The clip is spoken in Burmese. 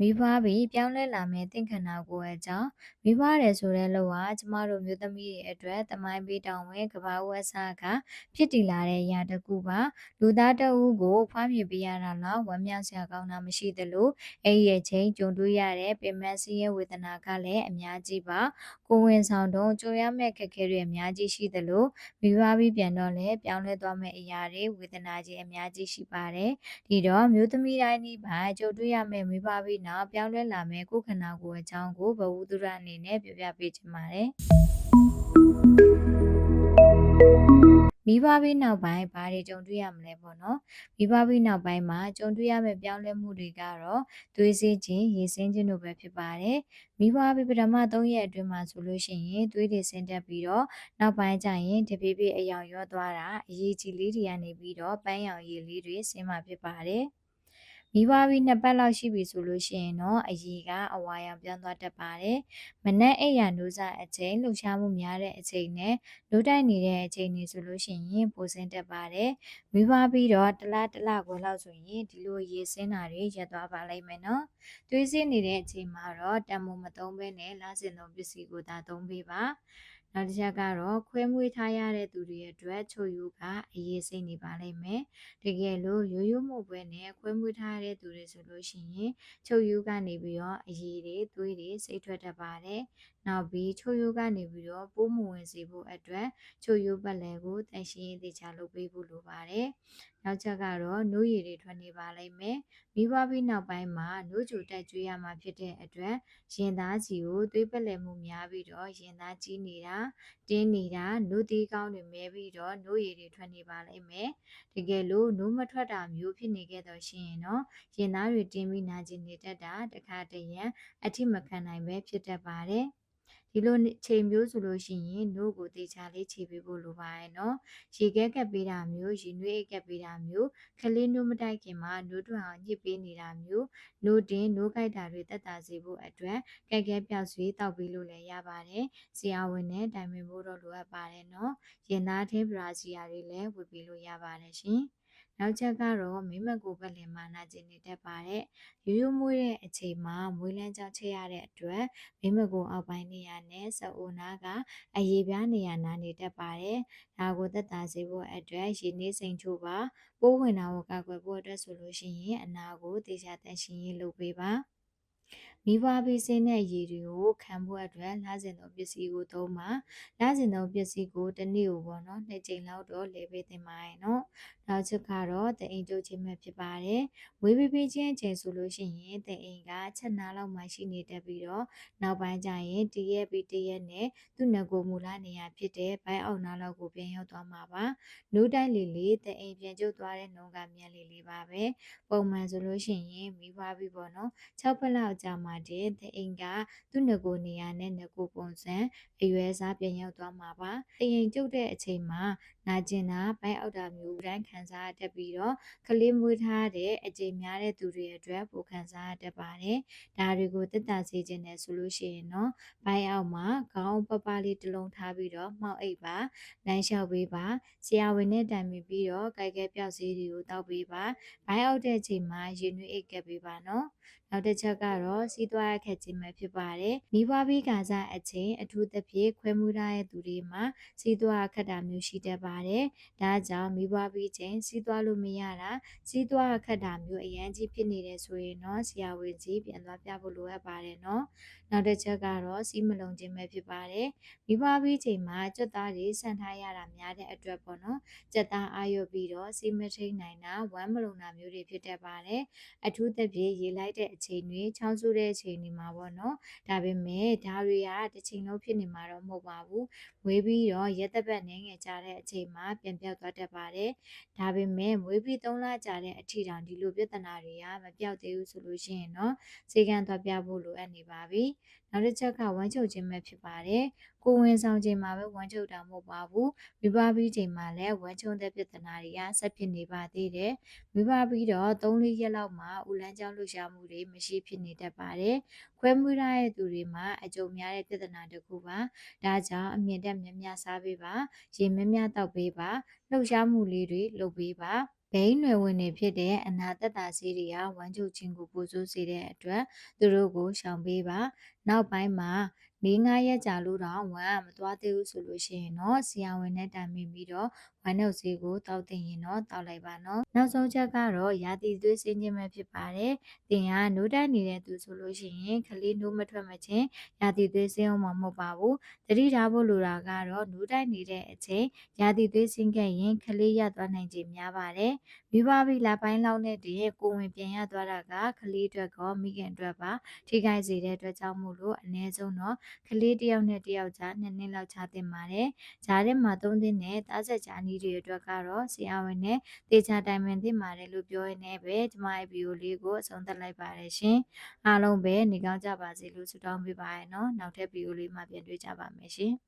မိဘပြီးပြောင်းလဲလာမဲ့သင်္ခဏကိုယ်အကြောင်းမိဘရဲဆိုတဲ့လို့ဟာကျမတို့မျိုးသမီးတွေအတွက်တမိုင်းပေးတောင်းဝင်ကဘာဝတ်ဆာကဖြစ်တည်လာတဲ့အရာတစ်ခုပါလူသားတအုပ်ကိုဖွားမြင်ပေးရတာတော့ဝမ်းမြောက်စရာကောင်းတာမရှိသလိုအဲ့ဒီရဲ့ချိန်ကြုံတွေ့ရတဲ့ပင်မစီးရဲ့ဝေဒနာကလည်းအများကြီးပါကိုဝင်ဆောင်တော့ကြုံရမဲ့ခက်ခဲတွေအများကြီးရှိသလိုမိဘပြီးပြန်တော့လည်းပြောင်းလဲသွားမဲ့အရာတွေဝေဒနာကြီးအများကြီးရှိပါတယ်ဒီတော့မျိုးသမီးတိုင်းဒီပါကြုံတွေ့ရမဲ့မိဘပြီးနောက်ပြောင်းလဲလာမဲ့ကိုယ်ခန္ဓာကိုယ်အကြောင်းကိုဘဝတုရအနေနဲ့ပြောပြပေးချင်ပါတယ်မိဘပြီးနောက်ပိုင်းဘာတွေကြုံတွေ့ရမလဲပေါ့နော်မိဘပြီးနောက်ပိုင်းမှာကြုံတွေ့ရမယ့်ပြောင်းလဲမှုတွေကတော့သွေးစည်းခြင်းရေစင်းခြင်းတို့ပဲဖြစ်ပါတယ်မိဘပြီးပထမ3ရက်အတွင်းမှာဆိုလို့ရှိရင်သွေးတွေဆင်းတက်ပြီးတော့နောက်ပိုင်းကျရင်တပြေးပြေးအယောင်ရောသွားတာအရေးကြီးလေးတွေကနေပြီးတော့ပန်းရောင်ရည်လေးတွေဆင်းမှာဖြစ်ပါတယ် မိဘပြီးနှစ်ပတ်လောက်ရှိပြီဆိုလို့ရှိရင်တော့အရီကအဝါရောင်ပြောင်းသွားတတ်ပါတယ်။မနက်အိပ်ရာနိုးစားအချိန်လှုပ်ရှားမှုများတဲ့အချိန်နဲ့လိုတိုက်နေတဲ့အချိန်တွေဆိုလို့ရှိရင်ပိုစင်းတက်ပါတယ်။မိဘပြီးတော့တလားတလားကိုလောက်ဆိုရင်ဒီလိုရေစင်းတာတွေရပ်သွားပါလိမ့်မယ်နော်။သွေးစင်းနေတဲ့အချိန်မှာတော့တံမိုးမသုံးဘဲနဲ့လာစင်သုံးပစ္စည်းကိုသာသုံးပေးပါ။ နောက်တစ်ချက်ကတော့ခွဲမွေးထားရတဲ့သူတွေအတွက်ချိုယူကအရေးစိတ်နေပါလိမ့်မယ်။တကယ်လို့ရိုးရိုးမှုပွဲနဲ့ခွဲမွေးထားတဲ့သူတွေဆိုလို့ရှိရင်ချိုယူကနေပြီးတော့အရေးတွေသွေးတွေစိတ်ထွက်တတ်ပါတယ်။နောက်ပြီးချိုယူကနေပြီးတော့ပိုးမဝင်စေဖို့အတွက်ချိုယူပတ်လည်ကိုတန်ရှင်းရေးတေချာလုပ်ပေးဖို့လိုပါတယ်။နောက်ချက်ကတော့နိုးရည်တွေထွက်နေပါလိမ့်မယ်။မိဘပြီးနောက်ပိုင်းမှာနိုးကြိုတက်ကျွေးရမှာဖြစ်တဲ့အတွက်ရင်သားစီကိုသွေးပက်လည်မှုများပြီးတော့ရင်သားကြီးနေတာတင်းနေတာနို့သေးကောင်းတွေမဲပြီးတော့နို့ရည်တွေထွက်နေပါလိမ့်မယ်တကယ်လို့နို့မထွက်တာမျိုးဖြစ်နေခဲ့တော့ရှင်ရင်တော့ရင်သားတွေတင်းပြီးနာကျင်နေတတ်တာတခါတရံအထိမခံနိုင်ပဲဖြစ်တတ်ပါတယ် ဒီလိုချိန်မျိုးဆိုလို့ရှိရင်နှုတ်ကိုတေချာလေးခြေပေးဖို့လိုပါရဲ့နော်ရေခဲကပ်ပေးတာမျိုးရေနွေးကပ်ပေးတာမျိုးခလေးနှုတ်မတိုက်ခင်မှာနှုတ်ထွန်းအောင်ညှစ်ပေးနေတာမျိုးနှုတ်တင်နှုတ်ကြိုက်တာတွေတက်တာစေဖို့အတွက်ကဲကဲပြောက်ဆွေးတောက်ပေးလို့လည်းရပါတယ်ဆရာဝန်နဲ့တိုင်ပင်ဖို့တော့လိုအပ်ပါတယ်နော်ရင်သားထင်းဘရာစီယာတွေလည်းဝတ်ပေးလို့ရပါတယ်ရှင် နောက်ချက်ကတော့မိမကိုပဲလင်မာနာကျင်နေတတ်ပါတယ်ရိုးရိုးမွေးတဲ့အချိန်မှာမွေးလန်းကြောင်းချက်ရတဲ့အတွက်မိမကိုအောက်ပိုင်းနေရာနဲ့စအိုနာကအရေးပြားနေရာနာနေတတ်ပါတယ်ဒါကိုသက်သာစေဖို့အတွက်ရေနည်းစိန်ချို့ပါပိုးဝင်တာကိုကာကွယ်ဖို့အတွက်ဆိုလို့ရှိရင်အနာကိုတေချာတန့်ရှင်းရေးလုပ်ပေးပါ မိဘပြီးစင်းတဲ့ရည်တွေကိုခံဖို့အတွက်လာစဉ်သောပစ္စည်းကိုသုံးပါလာစဉ်သောပစ္စည်းကိုတစ်နေ့ကိုပေါ့နော်နှစ်ကြိမ်လောက်တော့လဲပေးသင့်ပါရဲ့နော်နောက်ချက်ကတော့တအိမ်ကျုပ်ချင်းပဲဖြစ်ပါတယ်ဝေးပြီးပြီးချင်းအချိန်ဆိုလို့ရှိရင်တအိမ်ကချက်နာလောက်မှရှိနေတတ်ပြီးတော့နောက်ပိုင်းကျရင်တရက်ပြီးတရက်နဲ့သူ့ငကိုမူလာနေရဖြစ်တဲ့ဘိုင်းအောင်နာလောက်ကိုပြန်ရောက်သွားမှာပါနိုးတိုင်းလေးလေးတအိမ်ပြန်ကျုပ်သွားတဲ့နှုံကမြန်လေးလေးပါပဲပုံမှန်ဆိုလို့ရှိရင်မိဘပြီးပေါ့နော်6ဖက်လောက်ကြာမှတည်းတအိမ်ကသူ့ငကိုနေရနဲ့ငကိုပုံစံအရွယ်စားပြန်ရောက်သွားမှာပါတအိမ်ကျုပ်တဲ့အချိန်မှာနာကျင်တာဘိုင်းအောက်တာမျိုးတိုင်းခံစားတတ်ပြီးတော့ကလေးမွေးထားတဲ့အကြိမ်များတဲ့သူတွေအတွက်ပိုခံစားတတ်ပါတယ်။ဒါတွေကိုတက်တာစေခြင်းနဲ့ဆိုလို့ရှိရင်တော့ဘိုင်းအောက်မှာခေါင်းပပလေးတစ်လုံးထားပြီးတော့မှောက်အိပ်ပါလမ်းလျှောက်ပေးပါဆရာဝန်နဲ့တိုင်ပင်ပြီးတော့ကြိုက်ကဲပြောက်စည်းတွေကိုတောက်ပေးပါဘိုင်းအောက်တဲ့အချိန်မှာရင်နွေးအိပ်ကပ်ပေးပါနော်။နောက်တစ်ချက်ကတော့စီးသွားရခက်ခြင်းပဲဖြစ်ပါတယ်။မိဘပြီးကစားအချိန်အထူးသဖြင့်ခွဲမှုထားတဲ့သူတွေမှာစီးသွားခက်တာမျိုးရှိတတ်ပါတယ်။ဒါကြောင့်မိဘပြီးချိန်စီးသွားလို့မရတာစီးသွားခက်တာမျိုးအရန်ကြီးဖြစ်နေတယ်ဆိုရင်တော့ဆရာဝန်ကြီးပြန်သွားပြဖို့လိုအပ်ပါတယ်နော်။နောက်တစ်ချက်ကတော့စီးမလုံးခြင်းပဲဖြစ်ပါတယ်မိဘပြီးချိန်မှာကြက်သားတွေဆန်ထားရတာများတဲ့အတွက်ပေါ့နော်ကြက်သားအာရုပ်ပြီးတော့စီးမထိန်နိုင်တာဝမ်းမလုံးတာမျိုးတွေဖြစ်တတ်ပါတယ်အထူးသဖြင့်ရေလိုက်တဲ့အချိန်တွေချောင်းဆူတဲ့အချိန်တွေမှာပေါ့နော်ဒါပေမဲ့ဒါတွေကတစ်ချိန်လုံးဖြစ်နေမှာတော့မဟုတ်ပါဘူးမွေးပြီးတော့ရက်သက်ပတ်နေငယ်ကြတဲ့အချိန်မှာပြန်ပြောက်သွားတတ်ပါတယ်ဒါပေမဲ့မွေးပြီး3လကြာတဲ့အထိတောင်ဒီလိုပြဿနာတွေကမပြောက်သေးဘူးဆိုလို့ရှိရင်တော့စေကံသွားပြဖို့လိုအပ်နေပါပြီနောက်တစ်ချက်ကဝမ်းချုပ်ခြင်းပဲဖြစ်ပါတယ်ကိုဝင်ဆောင်ခြင်းမှာပဲဝမ်းချုပ်တာမဟုတ်ပါဘူးမိဘပြီးချိန်မှာလည်းဝမ်းချုံတဲ့ပြဿနာတွေကဆက်ဖြစ်နေပါသေးတယ်မိဘပြီးတော့3-4ရက်လောက်မှာဦးလန်းကြောင်းလှူရှားမှုတွေမရှိဖြစ်နေတတ်ပါတယ်ခွဲမှုရတဲ့သူတွေမှာအကြုံများတဲ့ပြဿနာတစ်ခုပါဒါကြောင့်အမြင့်တက်မြတ်မြတ်စားပေးပါရေမြတ်မြတ်တောက်ပေးပါလှူရှားမှုလေးတွေလုပ်ပေးပါ ဘိန်းနွယ်ဝင်တွေဖြစ်တဲ့အနာသက်သာဆေးတွေဟာဝမ်းချုပ်ခြင်းကိုပိုဆိုးစေတဲ့အတွက်သူတို့ကိုရှောင်ပေးပါ နောက်ပိုင်းမှာ ၄-၅ရက်ကြာလို့တောင်ဝမ်းကမသွားသေးဘူးဆိုလို့ရှိရင်တော့ဆရာဝန်နဲ့တိုင်ပင်ပြီးတော့ဝမ်းနှုတ်ဆေးကိုတောက်တင်ရင်တော့တောက်လိုက်ပါနော်နောက်ဆုံးချက်ကတော့ရာသီသွေးစင်းခြင်းပဲဖြစ်ပါတယ်တင်ကနိုးတိုက်နေတဲ့သူဆိုလို့ရှိရင်ကလေးနိုးမထွက်မချင်းရာသီသွေးစင်းအောင်မှာမဟုတ်ပါဘူးတတိထားဖို့လိုတာကတော့နိုးတိုက်နေတဲ့အချိန်ရာသီသွေးစင်းခဲ့ရင်ကလေးရသွားနိုင်ခြင်းများပါတယ်မိဘပြီးလပိုင်းလောက်နဲ့တည်းကိုဝင်ပြန်ရသွားတာကကလေးအတွက်ကောမိခင်အတွက်ပါထိခိုက်စေတဲ့အတွက်ကြောင့်မို့လို့အ ਨੇ ဆုံးတော့ကလေးတစ်ယောက်နဲ့တစ်ယောက်ကြားနှစ်နှစ်လောက်ချသင့်ပါတယ်။ဂျားထဲမှာသုံးသင့်တဲ့သားဆက်ဂျာနီးတွေအတွက်ကတော့ဆရာဝန်နဲ့တေချာတိုင်ပင်သင့်ပါတယ်လို့ပြောရင်းနဲ့ပဲကျမရဲ့ဗီဒီယိုလေးကိုအဆုံးသတ်လိုက်ပါတယ်ရှင်။အားလုံးပဲနေကောင်းကြပါစေလို့ဆုတောင်းပေးပါရနော်။နောက်ထပ်ဗီဒီယိုလေးမှာပြန်တွေ့ကြပါမယ်ရှင်။